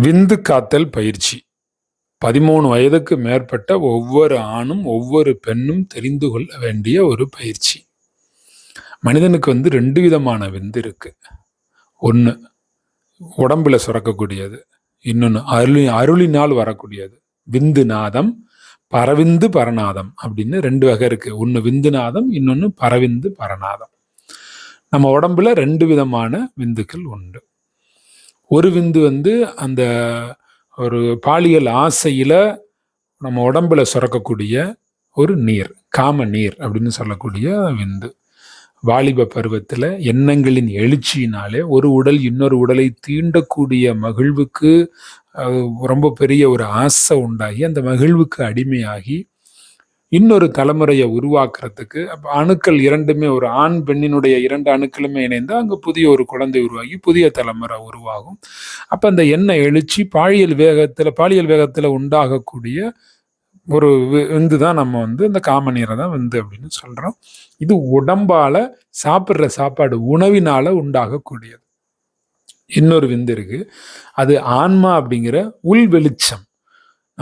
விந்து காத்தல் பயிற்சி. பதிமூணு வயதுக்கு மேற்பட்ட ஒவ்வொரு ஆணும் ஒவ்வொரு பெண்ணும் தெரிந்து கொள்ள வேண்டிய ஒரு பயிற்சி. மனிதனுக்கு வந்து ரெண்டு விதமான விந்து இருக்கு. ஒன்று உடம்புல சுரக்கக்கூடியது. இன்னொன்று அருளி அருளினால் வரக்கூடியது. விந்து நாதம் பரவிந்து பரநாதம் அப்படின்னு ரெண்டு வகை இருக்கு. ஒன்று விந்து நாதம் இன்னொன்று பரவிந்து பரநாதம். நம்ம உடம்புல ரெண்டு விதமான விந்துக்கள் உண்டு. ஒரு விந்து வந்து அந்த ஒரு பாலியல் ஆசையில் நம்ம உடம்புல சுரக்கக்கூடிய ஒரு நீர் காம நீர் அப்படின்னு சொல்லக்கூடிய விந்து. வாலிப பருவத்தில் எண்ணங்களின் எழுச்சியினாலே ஒரு உடல் இன்னொரு உடலை தீண்டக்கூடிய மகிழ்வுக்கு ரொம்ப பெரிய ஒரு ஆசை உண்டாகி அந்த மகிழ்வுக்கு அடிமையாகி இன்னொரு தலைமுறையை உருவாக்குறதுக்கு அப்போ அணுக்கள் இரண்டுமே ஒரு ஆண் பெண்ணினுடைய இரண்டு அணுக்களுமே இணைந்து அங்கே புதிய ஒரு குழந்தை உருவாகி புதிய தலைமுறை உருவாகும். அப்போ அந்த எண்ணெய் எழுச்சி பாலியல் வேகத்தில் பாலியல் வேகத்தில் உண்டாகக்கூடிய ஒரு வி- விந்து தான் நம்ம வந்து இந்த காமநீரை தான் விந்து அப்படின்னு சொல்கிறோம் இது உடம்பால் சாப்பிட்ற சாப்பாடு உணவினால் உண்டாகக்கூடியது. இன்னொரு விந்து இருக்கு. அது ஆன்மா அப்படிங்கிற உள் வெளிச்சம்.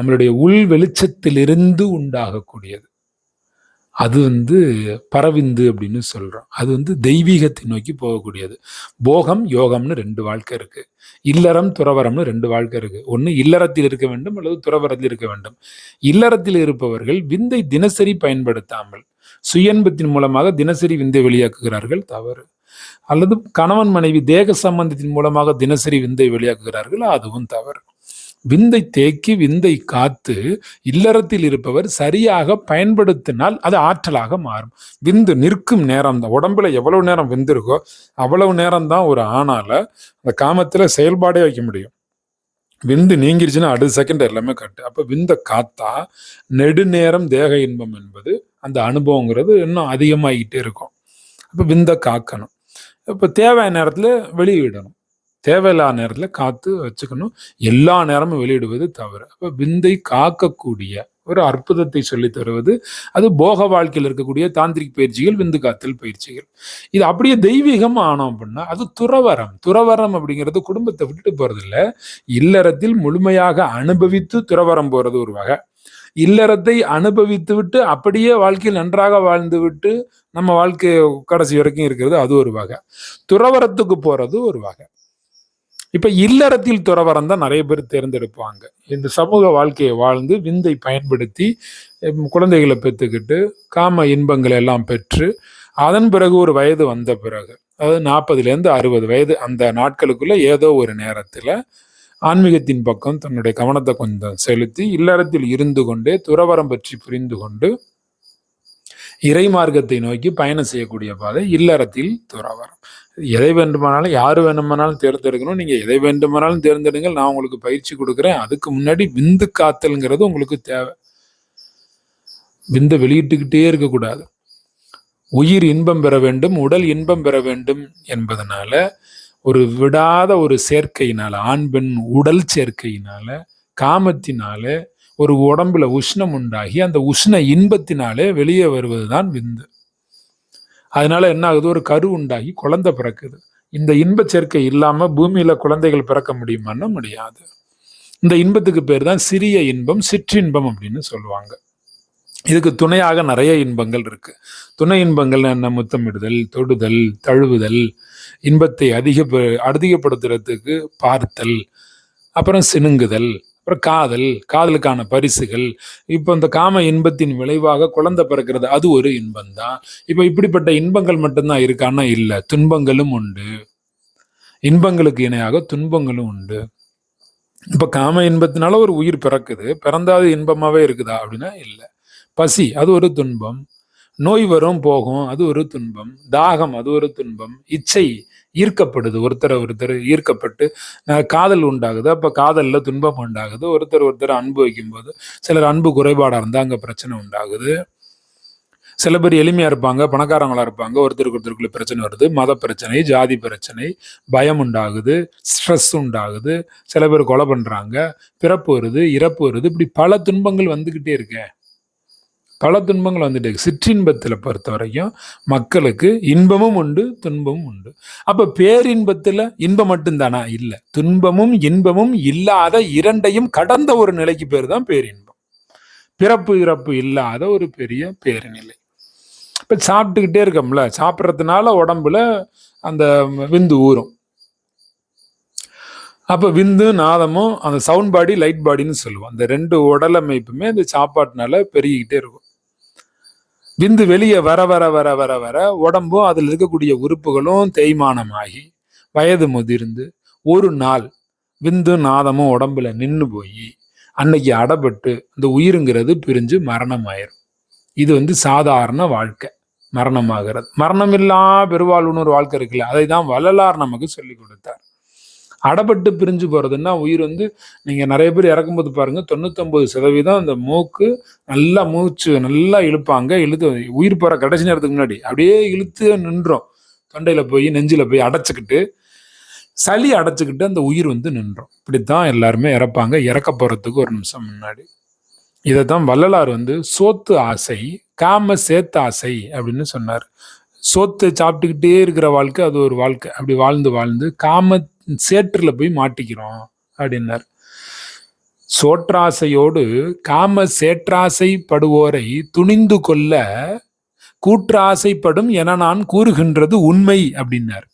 நம்மளுடைய உள் வெளிச்சத்திலிருந்து உண்டாகக்கூடியது. அது வந்து பரவிந்து அப்படின்னு சொல்கிறோம் அது வந்து தெய்வீகத்தை நோக்கி போகக்கூடியது. போகம் யோகம்னு ரெண்டு வாழ்க்கை இருக்குது இல்லறம் துறவரம்னு ரெண்டு வாழ்க்கை இருக்குது ஒன்று இல்லறத்தில் இருக்க வேண்டும் அல்லது துறவரத்தில் இருக்க வேண்டும். இல்லறத்தில் இருப்பவர்கள் விந்தை தினசரி பயன்படுத்தாமல் சுயன்பத்தின் மூலமாக தினசரி விந்தை வெளியாக்குகிறார்கள் தவறு. அல்லது கணவன் மனைவி தேக சம்பந்தத்தின் மூலமாக தினசரி விந்தை வெளியாக்குகிறார்கள் அதுவும் தவறு. விந்தை தேக்கி விந்தை காத்து இல்லறத்தில் இருப்பவர் சரியாக பயன்படுத்தினால் அது ஆற்றலாக மாறும். விந்து நிற்கும் நேரம் தான் உடம்புல எவ்வளவு நேரம் விந்திருக்கோ அவ்வளவு நேரம் தான் ஒரு ஆணால அந்த காமத்துல செயல்பாடே வைக்க முடியும். விந்து நீங்கிருச்சுன்னா அடுத்த செகண்ட் எல்லாமே கட்டு. அப்ப விந்த காத்தா நெடுநேரம் தேக இன்பம் என்பது அந்த அனுபவங்கிறது இன்னும் அதிகமாகிட்டே இருக்கும். அப்ப விந்த காக்கணும். இப்ப தேவையான நேரத்துல வெளியிடணும். தேவையில்லாத நேரத்தில் காத்து வச்சுக்கணும். எல்லா நேரமும் வெளியிடுவது தவறு. அப்போ விந்தை காக்கக்கூடிய ஒரு அற்புதத்தை சொல்லித் தருவது அது போக வாழ்க்கையில் இருக்கக்கூடிய தாந்திரிக் பயிற்சிகள் விந்து காத்தல் பயிற்சிகள். இது அப்படியே தெய்வீகம் ஆனோம் அப்படின்னா அது துறவரம். துறவரம் அப்படிங்கிறது குடும்பத்தை விட்டுட்டு போறது இல்லை. இல்லறத்தில் முழுமையாக அனுபவித்து துறவரம் போறது ஒரு வகை. இல்லறத்தை அனுபவித்து விட்டு அப்படியே வாழ்க்கையில் நன்றாக வாழ்ந்து விட்டு நம்ம வாழ்க்கை கடைசி வரைக்கும் இருக்கிறது அது ஒரு வகை. துறவரத்துக்கு போறது ஒரு வகை. இப்ப இல்லறத்தில் துறவரம் தான் நிறைய பேர் தேர்ந்தெடுப்பாங்க. இந்த சமூக வாழ்க்கையை வாழ்ந்து விந்தை பயன்படுத்தி குழந்தைகளை பெற்றுக்கிட்டு காம இன்பங்களை எல்லாம் பெற்று அதன் பிறகு ஒரு வயது வந்த பிறகு அதாவது நாற்பதுலேருந்து அறுபது வயது அந்த நாட்களுக்குள்ள ஏதோ ஒரு நேரத்தில் ஆன்மீகத்தின் பக்கம் தன்னுடைய கவனத்தை கொஞ்சம் செலுத்தி இல்லறத்தில் இருந்து கொண்டே துறவரம் பற்றி புரிந்து கொண்டு இறை மார்க்கத்தை நோக்கி பயணம் செய்யக்கூடிய பாதை இல்லறத்தில் துறவரம். எதை வேண்டுமானாலும் யார் வேண்டுமானாலும் தேர்ந்தெடுக்கணும். நீங்கள் எதை வேண்டுமானாலும் தேர்ந்தெடுங்கள். நான் உங்களுக்கு பயிற்சி கொடுக்குறேன். அதுக்கு முன்னாடி விந்து காத்தல்ங்கிறது உங்களுக்கு தேவை. விந்தை வெளியிட்டுக்கிட்டே இருக்கக்கூடாது. உயிர் இன்பம் பெற வேண்டும் உடல் இன்பம் பெற வேண்டும் என்பதனால ஒரு விடாத ஒரு சேர்க்கையினால் ஆண் பெண் உடல் சேர்க்கையினால காமத்தினால ஒரு உடம்புல உஷ்ணம் உண்டாகி அந்த உஷ்ண இன்பத்தினாலே வெளியே வருவது தான் விந்து. அதனால என்ன ஆகுது? ஒரு கரு உண்டாகி குழந்தை பிறக்குது. இந்த இன்பச் சேர்க்கை இல்லாம பூமியில குழந்தைகள் பிறக்க முடியுமான்னா முடியாது. இந்த இன்பத்துக்கு பேர் தான் சிறிய இன்பம் சிற்றின்பம் அப்படின்னு சொல்லுவாங்க. இதுக்கு துணையாக நிறைய இன்பங்கள் இருக்கு. துணை இன்பங்கள் என்ன? முத்தமிடுதல் தொடுதல் தழுவுதல் இன்பத்தை அதிக அதிகப்படுத்துறதுக்கு பார்த்தல் அப்புறம் சினுங்குதல் அப்புறம் காதல் காதலுக்கான பரிசுகள். இப்போ இந்த காம இன்பத்தின் விளைவாக குழந்தை பிறக்கிறது அது ஒரு இன்பம் தான் இப்போ இப்படிப்பட்ட இன்பங்கள் மட்டும்தான் இருக்கான்னா இல்லை. துன்பங்களும் உண்டு. இன்பங்களுக்கு இணையாக துன்பங்களும் உண்டு. இப்போ காம இன்பத்தினால ஒரு உயிர் பிறக்குது. பிறந்தாது இன்பமாவே இருக்குதா? அப்படின்னா இல்லை. பசி அது ஒரு துன்பம். நோய் வரும் போகும் அது ஒரு துன்பம். தாகம் அது ஒரு துன்பம். இச்சை ஈர்க்கப்படுது. ஒருத்தரை ஒருத்தர் ஈர்க்கப்பட்டு காதல் உண்டாகுது. அப்போ காதலில் துன்பம் உண்டாகுது. ஒருத்தர் ஒருத்தர் அன்பு வைக்கும்போது சிலர் அன்பு குறைபாடாக இருந்தால் அங்கே பிரச்சனை உண்டாகுது. சில பேர் எளிமையாக இருப்பாங்க பணக்காரங்களாக இருப்பாங்க. ஒருத்தருக்கு ஒருத்தருக்குள்ள பிரச்சனை வருது. மத பிரச்சனை ஜாதி பிரச்சனை பயம் உண்டாகுது ஸ்ட்ரெஸ் உண்டாகுது. சில பேர் கொலை பண்ணுறாங்க பிறப்பு வருது இறப்பு வருது. இப்படி பல துன்பங்கள் வந்துக்கிட்டே இருக்கேன் பல துன்பங்கள் வந்துட்டு சிற்றின்பத்தில் பொறுத்த வரைக்கும் மக்களுக்கு இன்பமும் உண்டு துன்பமும் உண்டு. அப்போ பேரின்பத்தில் இன்பம் மட்டும்தானா? இல்லை. துன்பமும் இன்பமும் இல்லாத இரண்டையும் கடந்த ஒரு நிலைக்கு பேர் தான் பேரின்பம். பிறப்பு இறப்பு இல்லாத ஒரு பெரிய பேரிநிலை. இப்போ சாப்பிட்டுக்கிட்டே இருக்கோம்ல சாப்பிட்றதுனால உடம்புல அந்த விந்து ஊறும். அப்போ விந்து நாதமும் அந்த சவுண்ட் பாடி லைட் பாடின்னு சொல்லுவோம். அந்த ரெண்டு உடலமைப்புமே அந்த சாப்பாட்டினால பெருகிக்கிட்டே இருக்கும். விந்து வெளியே வர வர வர வர வர உடம்பும் அதில் இருக்கக்கூடிய உறுப்புகளும் தேய்மானமாகி வயது முதிர்ந்து ஒரு நாள் விந்து நாதமும் உடம்புல நின்று போய் அன்னைக்கு அடப்பட்டு இந்த உயிருங்கிறது பிரிஞ்சு மரணம் ஆயிரும் இது வந்து சாதாரண வாழ்க்கை மரணமாகிறது. மரணமில்லா பெருவாழ்வுன்னு ஒரு வாழ்க்கை இருக்குல்ல அதை தான் வள்ளலார் நமக்கு சொல்லி கொடுத்தார். அடப்பட்டு பிரிஞ்சு போகிறதுன்னா உயிர் வந்து நீங்கள் நிறைய பேர் இறக்கும்போது பாருங்கள் தொண்ணூத்தொம்பது சதவீதம் அந்த மூக்கு நல்லா மூச்சு நல்லா இழுப்பாங்க இழுத்து உயிர் போகிற கடைசி நேரத்துக்கு முன்னாடி அப்படியே இழுத்து நின்றோம். தொண்டையில் போய் நெஞ்சில் போய் அடைச்சிக்கிட்டு சளி அடைச்சிக்கிட்டு அந்த உயிர் வந்து நின்றோம். இப்படித்தான் எல்லாருமே இறப்பாங்க. இறக்க போகிறதுக்கு ஒரு நிமிஷம் முன்னாடி. இதை தான் வள்ளலார் வந்து சோத்து ஆசை காம சேத்த ஆசை அப்படின்னு சொன்னார். சோத்து சாப்பிட்டுக்கிட்டே இருக்கிற வாழ்க்கை அது ஒரு வாழ்க்கை. அப்படி வாழ்ந்து வாழ்ந்து காம சேற்றில் போய் மாட்டிக்கிறோம் அப்படின்னார். சோற்றாசையோடு காம சேற்றாசைப்படுவோரை துணிந்து கொள்ள கூற்றாசைப்படும் என நான் கூறுகின்றது உண்மை அப்படின்னார்.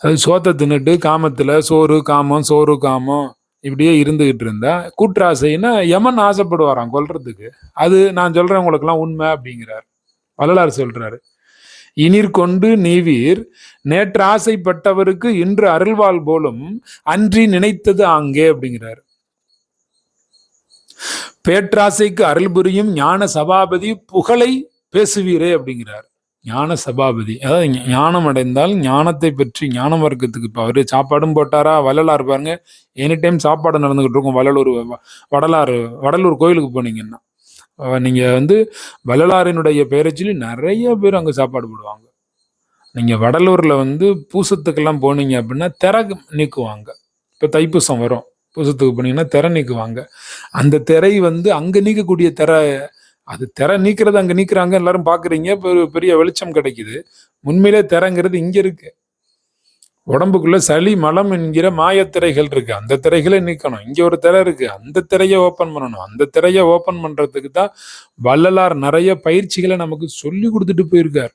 அது சோத்தை தின்னுட்டு காமத்தில் சோறு காமம் சோறு காமம் இப்படியே இருந்துகிட்டு இருந்தா கூற்றாசைன்னா யமன் ஆசைப்படுவாராம் கொல்றதுக்கு. அது நான் சொல்றேன் உங்களுக்கெல்லாம் உண்மை அப்படிங்கிறார். வள்ளலார் சொல்றாரு இனிர் கொண்டு நீவீர். நேற்று ஆசைப்பட்டவருக்கு இன்று அருள்வாள் போலும் அன்றி நினைத்தது அங்கே அப்படிங்கிறார். பேற்றாசைக்கு அருள் புரியும் ஞான சபாபதி புகழை பேசுவீரே அப்படிங்கிறார். ஞான சபாபதி அதாவது ஞானம் அடைந்தால் ஞானத்தை பற்றி ஞான வர்க்கத்துக்கு இப்போ அவர் சாப்பாடும் போட்டாரா? வள்ளலார் பாருங்க எனி டைம் சாப்பாடு நடந்துகிட்டு இருக்கும் வள்ளலூர் வடலாறு வடலூர் கோயிலுக்கு போனீங்கன்னா. நீங்கள் வந்து வள்ளலாரினுடைய பெயரை சொல்லி நிறைய பேர் அங்கே சாப்பாடு போடுவாங்க. நீங்கள் வடலூரில் வந்து பூசத்துக்கெல்லாம் போனீங்க அப்படின்னா திரை நீக்குவாங்க. இப்போ தைப்பூசம் வரும். பூசத்துக்கு போனீங்கன்னா திற நீக்குவாங்க. அந்த திரை வந்து அங்கே நீக்கக்கூடிய திற அது திரை நீக்கிறது அங்கே நீக்குறாங்க. எல்லாரும் பார்க்குறீங்க ஒரு பெரிய வெளிச்சம் கிடைக்குது. உண்மையிலே திறங்கிறது இங்கே இருக்குது உடம்புக்குள்ள சளி மலம் என்கிற மாயத்திரைகள் இருக்கு. அந்த திரைகளை நீக்கணும். இங்க ஒரு திரை இருக்கு. அந்த திரையை ஓபன் பண்ணணும். அந்த திரையை ஓபன் பண்றதுக்கு தான் வள்ளலார் நிறைய பயிற்சிகளை நமக்கு சொல்லி கொடுத்துட்டு போயிருக்கார்.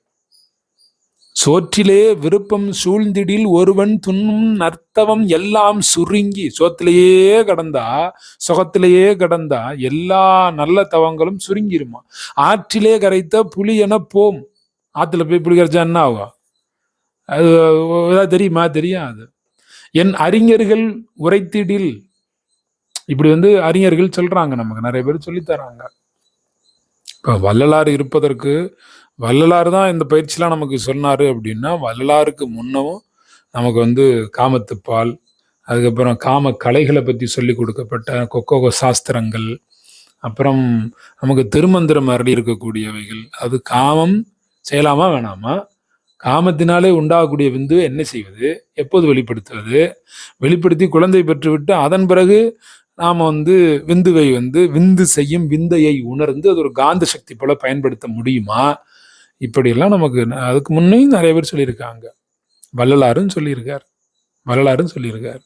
சோற்றிலே விருப்பம் சூழ்ந்திடில் ஒருவன் துண்ணும் நர்த்தவம் எல்லாம் சுருங்கி சோத்திலேயே கடந்தா சுகத்திலேயே கடந்தா எல்லா நல்ல தவங்களும் சுருங்கிருமா? ஆற்றிலே கரைத்த புலி என போம். ஆத்துல போய் புலி கரைச்சா என்ன ஆகும்? அது ஏதாவது தெரியுமா? தெரியாது. என் அறிஞர்கள் உரைத்திடில். இப்படி வந்து அறிஞர்கள் சொல்றாங்க நமக்கு. நிறைய பேர் சொல்லித் தராங்க இப்போ வள்ளலார் இருப்பதற்கு வள்ளலார் தான் இந்த பயிற்சிலாம் நமக்கு சொன்னார் அப்படின்னா வள்ளலாருக்கு முன்னவும் நமக்கு வந்து காமத்துப்பால் அதுக்கப்புறம் காம கலைகளை பற்றி சொல்லி கொடுக்கப்பட்ட கொக்கோகோ சாஸ்திரங்கள் அப்புறம் நமக்கு திருமந்திரம் அருளி இருக்கக்கூடியவைகள். அது காமம் செய்யலாமா வேணாமா? காமத்தினாலே உண்டாகக்கூடிய விந்து என்ன செய்வது? எப்போது வெளிப்படுத்துவது? வெளிப்படுத்தி குழந்தை பெற்றுவிட்டு அதன் பிறகு நாம் வந்து விந்துவை வந்து விந்து செய்யும் விந்தையை உணர்ந்து அது ஒரு காந்த சக்தி போல பயன்படுத்த முடியுமா? இப்படியெல்லாம் நமக்கு அதுக்கு முன்னையும் நிறைய பேர் சொல்லியிருக்காங்க. வள்ளலாரும் சொல்லியிருக்கார். வள்ளலாரும் சொல்லியிருக்கார்.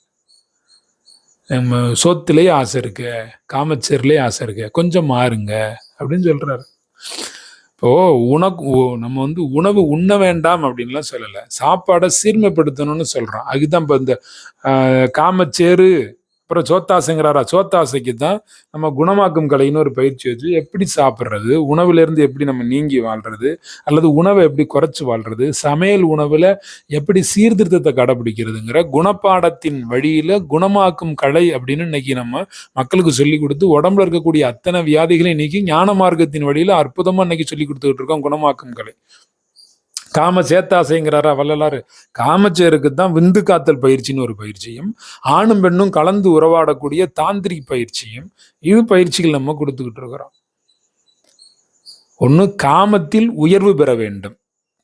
நம்ம சோத்திலே ஆசை இருக்கு காமச்சேரிலே ஆசை இருக்கு கொஞ்சம் மாறுங்க அப்படின்னு சொல்றாரு. ஓ உனக்கு ஓ நம்ம வந்து உணவு உண்ண வேண்டாம் அப்படின்லாம் சொல்லலை. சாப்பாடை சீர்மைப்படுத்தணும்னு சொல்கிறோம் அதுதான் இப்போ இந்த காமச்சேரு அப்புறம் சோத்தாசைங்கிறாரா சோத்தாசைக்கு தான் நம்ம குணமாக்கும் கலைன்னு ஒரு பயிற்சி வச்சு எப்படி சாப்பிட்றது உணவுலேருந்து எப்படி நம்ம நீங்கி வாழ்றது அல்லது உணவை எப்படி குறைச்சி வாழ்றது சமையல் உணவில் எப்படி சீர்திருத்தத்தை கடைபிடிக்கிறதுங்கிற குணப்பாடத்தின் வழியில் குணமாக்கும் கலை அப்படின்னு இன்னைக்கு நம்ம மக்களுக்கு சொல்லி கொடுத்து உடம்புல இருக்கக்கூடிய அத்தனை வியாதிகளையும் நீக்கி ஞான மார்க்கத்தின் வழியில் அற்புதமாக இன்னைக்கு சொல்லி கொடுத்துக்கிட்டு இருக்கோம் குணமாக்கும் கலை. காம சேத்தாசைங்கிறாரா வள்ளலாறு காமச்சேருக்கு தான் விந்து காத்தல் பயிற்சின்னு ஒரு பயிற்சியும் ஆணும் பெண்ணும் கலந்து உறவாடக்கூடிய தாந்திரிக் பயிற்சியும் இது பயிற்சிகள் நம்ம கொடுத்துக்கிட்டு இருக்கிறோம். ஒன்று காமத்தில் உயர்வு பெற வேண்டும்.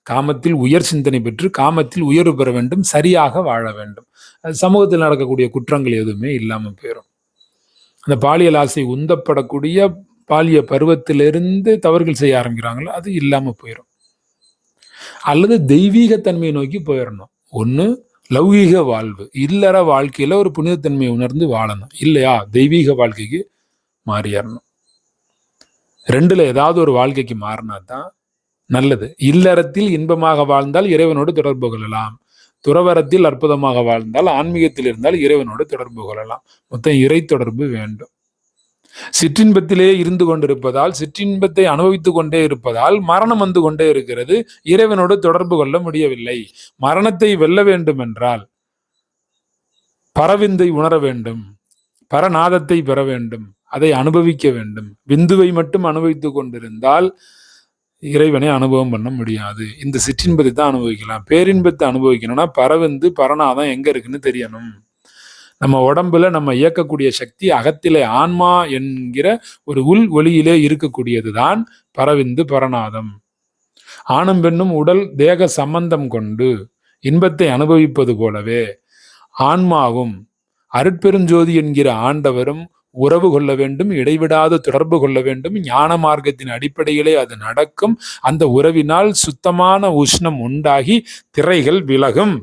காமத்தில் உயர் சிந்தனை பெற்று காமத்தில் உயர்வு பெற வேண்டும் சரியாக வாழ வேண்டும். அது சமூகத்தில் நடக்கக்கூடிய குற்றங்கள் எதுவுமே இல்லாமல் போயிடும் அந்த பாலியல் ஆசை உந்தப்படக்கூடிய பாலிய பருவத்திலிருந்து தவறுகள் செய்ய ஆரம்பிக்கிறாங்களோ அது இல்லாமல் போயிடும் அல்லது தெய்வீகத்தன்மையை நோக்கி போயிடணும். ஒன்று லௌகீக வாழ்வு. இல்லற வாழ்க்கையில ஒரு புனிதத்தன்மையை உணர்ந்து வாழணும். இல்லையா? தெய்வீக வாழ்க்கைக்கு மாறிடணும் ரெண்டில் ஏதாவது ஒரு வாழ்க்கைக்கு மாறினா தான் நல்லது. இல்லறத்தில் இன்பமாக வாழ்ந்தால் இறைவனோடு தொடர்பு கொள்ளலாம். துறவரத்தில் அற்புதமாக வாழ்ந்தால் ஆன்மீகத்தில் இருந்தால் இறைவனோடு தொடர்பு கொள்ளலாம். மொத்தம் இறை தொடர்பு வேண்டும். சிற்றின்பத்திலே இருந்து கொண்டிருப்பதால் சிற்றின்பத்தை அனுபவித்துக் கொண்டே இருப்பதால் மரணம் வந்து கொண்டே இருக்கிறது. இறைவனோடு தொடர்பு கொள்ள முடியவில்லை. மரணத்தை வெல்ல வேண்டும் என்றால் பரவிந்தை உணர வேண்டும். பரநாதத்தை பெற வேண்டும். அதை அனுபவிக்க வேண்டும். விந்துவை மட்டும் அனுபவித்துக் கொண்டிருந்தால் இறைவனை அனுபவம் பண்ண முடியாது. இந்த சிற்றின்பத்தை தான் அனுபவிக்கலாம். பேரின்பத்தை அனுபவிக்கணும்னா பரவிந்து பரநாதம் எங்க இருக்குன்னு தெரியணும். நம்ம உடம்புல நம்ம இயக்கக்கூடிய சக்தி அகத்திலே ஆன்மா என்கிற ஒரு உள் ஒளியிலே இருக்கக்கூடியது தான் பரவிந்து பரநாதம். ஆணும் பெண்ணும் உடல் தேக சம்பந்தம் கொண்டு இன்பத்தை அனுபவிப்பது போலவே ஆன்மாவும் அருட்பெருஞ்சோதி என்கிற ஆண்டவரும் உறவு கொள்ள வேண்டும் இடைவிடாது தொடர்பு கொள்ள வேண்டும் ஞான மார்க்கத்தின் அடிப்படையிலே அது நடக்கும். அந்த உறவினால் சுத்தமான உஷ்ணம் உண்டாகி திரைகள் விலகும்.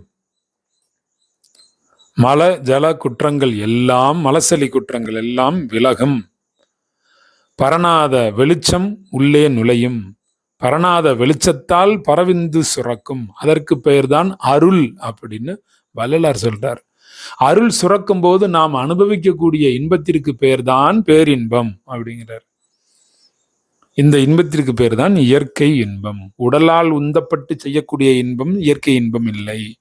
மல ஜல குற்றங்கள் எல்லாம் மலசலி குற்றங்கள் எல்லாம் விலகும். பரணாத வெளிச்சம் உள்ளே நுழையும். பரணாத வெளிச்சத்தால் பரவிந்து சுரக்கும். அதற்கு பெயர்தான் அருள் அப்படின்னு வள்ளலார் சொல்றார். அருள் சுரக்கும் போது நாம் அனுபவிக்கக்கூடிய இன்பத்திற்கு பெயர்தான் பேரின்பம் அப்படிங்கிறார். இந்த இன்பத்திற்கு பேர் தான் இயற்கை இன்பம். உடலால் உந்தப்பட்டு செய்யக்கூடிய இன்பம் இயற்கை இன்பம் இல்லை.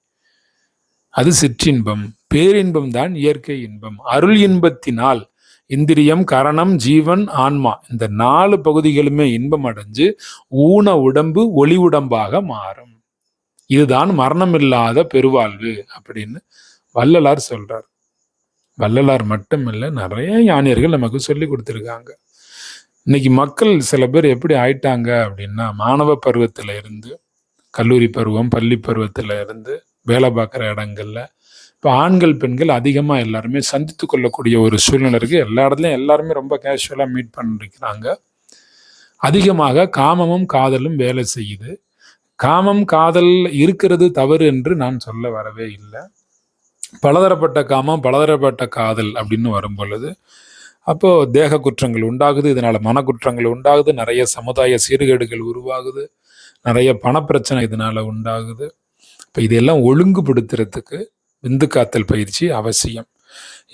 அது சிற்றின்பம். பேரின்பம் தான் இயற்கை இன்பம். அருள் இன்பத்தினால் இந்திரியம் கரணம் ஜீவன் ஆன்மா இந்த நாலு பகுதிகளுமே இன்பம் அடைஞ்சு ஊன உடம்பு ஒளி உடம்பாக மாறும். இதுதான் மரணமில்லாத பெருவாழ்வு அப்படின்னு வள்ளலார் சொல்றார். வள்ளலார் மட்டுமில்ல நிறைய ஞானியர்கள் நமக்கு சொல்லி கொடுத்துருக்காங்க. இன்னைக்கு மக்கள் சில பேர் எப்படி ஆயிட்டாங்க அப்படின்னா மாணவ பருவத்தில் இருந்து கல்லூரி பருவம் பள்ளி பருவத்தில் இருந்து வேலை பார்க்குற இடங்கள்ல இப்போ ஆண்கள் பெண்கள் அதிகமாக எல்லாருமே சந்தித்து கொள்ளக்கூடிய ஒரு சூழ்நிலை இருக்குது எல்லா இடத்துலையும் எல்லாருமே ரொம்ப கேஷுவலாக மீட் பண்ணிருக்கிறாங்க. அதிகமாக காமமும் காதலும் வேலை செய்யுது. காமம் காதல் இருக்கிறது தவறு என்று நான் சொல்ல வரவே இல்லை. பலதரப்பட்ட காமம் பலதரப்பட்ட காதல் அப்படின்னு வரும் பொழுது அப்போது தேக குற்றங்கள் உண்டாகுது இதனால் மன குற்றங்கள் உண்டாகுது நிறைய சமுதாய சீர்கேடுகள் உருவாகுது நிறைய பணப்பிரச்சனை இதனால் உண்டாகுது. இப்போ இதெல்லாம் ஒழுங்குபடுத்துறதுக்கு விந்து காத்தல் பயிற்சி அவசியம்.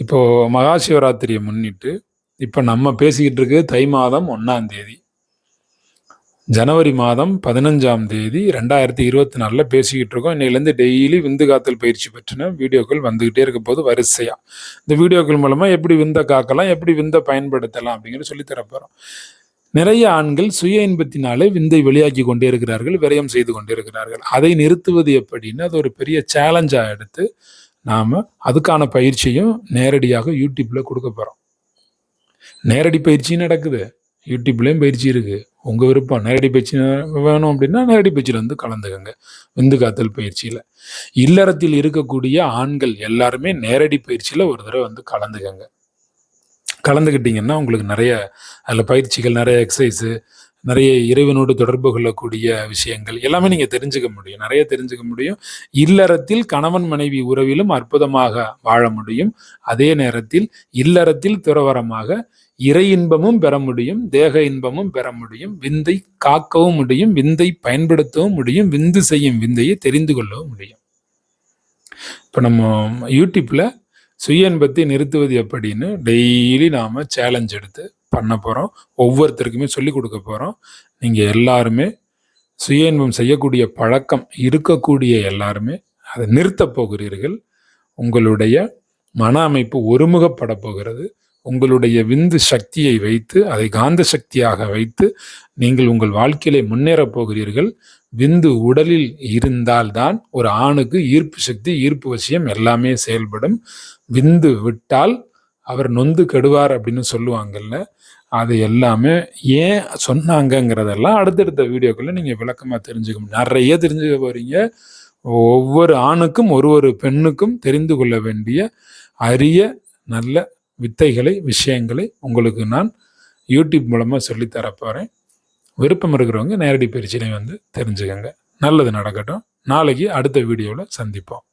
இப்போது மகா சிவராத்திரியை முன்னிட்டு இப்போ நம்ம பேசிக்கிட்டு இருக்கு தை மாதம் ஒன்றாம் தேதி. ஜனவரி மாதம் பதினஞ்சாம் தேதி ரெண்டாயிரத்தி இருபத்தி நாலில் பேசிக்கிட்டு இருக்கோம். இன்னையிலேருந்து டெய்லி விந்து காத்தல் பயிற்சி பற்றின வீடியோக்கள் வந்துக்கிட்டே இருக்க போது வரிசையாக இந்த வீடியோக்கள் மூலமாக எப்படி விந்த காக்கலாம் எப்படி விந்த பயன்படுத்தலாம் அப்படிங்கிற சொல்லி தரப்போகிறோம் நிறைய ஆண்கள் சுய இன்பத்தினாலே விந்தை வெளியாக்கி கொண்டே இருக்கிறார்கள் விரயம் செய்து கொண்டே இருக்கிறார்கள். அதை நிறுத்துவது எப்படின்னு அது ஒரு பெரிய சேலஞ்சாக எடுத்து நாம் அதுக்கான பயிற்சியும் நேரடியாக யூடியூப்பில் கொடுக்க போகிறோம் நேரடி பயிற்சியும் நடக்குது. யூடியூப்லேயும் பயிற்சி இருக்குது உங்கள் விருப்பம். நேரடி பயிற்சி வேணும் அப்படின்னா நேரடி பயிற்சியில் வந்து கலந்துக்கங்க. விந்து காத்தல் பயிற்சியில். இல்லறத்தில் இருக்கக்கூடிய ஆண்கள் எல்லாருமே நேரடி பயிற்சியில் ஒரு தடவை வந்து கலந்துக்கங்க. கலந்துக்கிட்டிங்கன்னா உங்களுக்கு நிறைய அதில் பயிற்சிகள் நிறைய எக்ஸசைஸு நிறைய இறைவனோடு தொடர்பு கொள்ளக்கூடிய விஷயங்கள் எல்லாமே நீங்கள் தெரிஞ்சுக்க முடியும். நிறைய தெரிஞ்சுக்க முடியும். இல்லறத்தில் கணவன் மனைவி உறவிலும் அற்புதமாக வாழ முடியும். அதே நேரத்தில் இல்லறத்தில் துறவரமாக இறை இன்பமும் பெற முடியும் தேக இன்பமும் பெற முடியும் விந்தை காக்கவும் முடியும் விந்தை பயன்படுத்தவும் முடியும் விந்து செய்யும் விந்தையை தெரிந்து கொள்ளவும் முடியும். இப்போ நம்ம யூடியூப்பில் சுய இன்பத்தை நிறுத்துவது எப்படின்னு டெய்லி நாம் சேலஞ்ச் எடுத்து பண்ண போகிறோம் ஒவ்வொருத்தருக்குமே சொல்லி கொடுக்க போகிறோம் நீங்கள் எல்லாருமே சுய இன்பம் செய்யக்கூடிய பழக்கம் இருக்கக்கூடிய எல்லாருமே அதை நிறுத்தப் போகிறீர்கள். உங்களுடைய மன அமைப்பு ஒருமுகப்பட போகிறது. உங்களுடைய விந்து சக்தியை வைத்து அதை காந்த சக்தியாக வைத்து நீங்கள் உங்கள் வாழ்க்கையிலே முன்னேறப் போகிறீர்கள். விந்து உடலில் இருந்தால்தான் ஒரு ஆணுக்கு ஈர்ப்பு சக்தி ஈர்ப்பு வசியம் எல்லாமே செயல்படும். விந்து விட்டால் அவர் நொந்து கெடுவார் அப்படின்னு சொல்லுவாங்கல்ல அது எல்லாமே ஏன் சொன்னாங்கங்கிறதெல்லாம் அடுத்தடுத்த வீடியோக்களில் நீங்கள் விளக்கமாக தெரிஞ்சுக்கணும் நிறைய தெரிஞ்சுக்க போறீங்க. ஒவ்வொரு ஆணுக்கும் ஒரு ஒரு பெண்ணுக்கும் தெரிந்து கொள்ள வேண்டிய அரிய நல்ல வித்தைகளை விஷயங்களை உங்களுக்கு நான் யூடியூப் மூலமாக சொல்லித் தரப்போகிறேன் விருப்பம் இருக்கிறவங்க நேரடி பயிற்சியிலையும் வந்து தெரிஞ்சுக்கங்க. நல்லது நடக்கட்டும். நாளைக்கு அடுத்த வீடியோவில் சந்திப்போம்.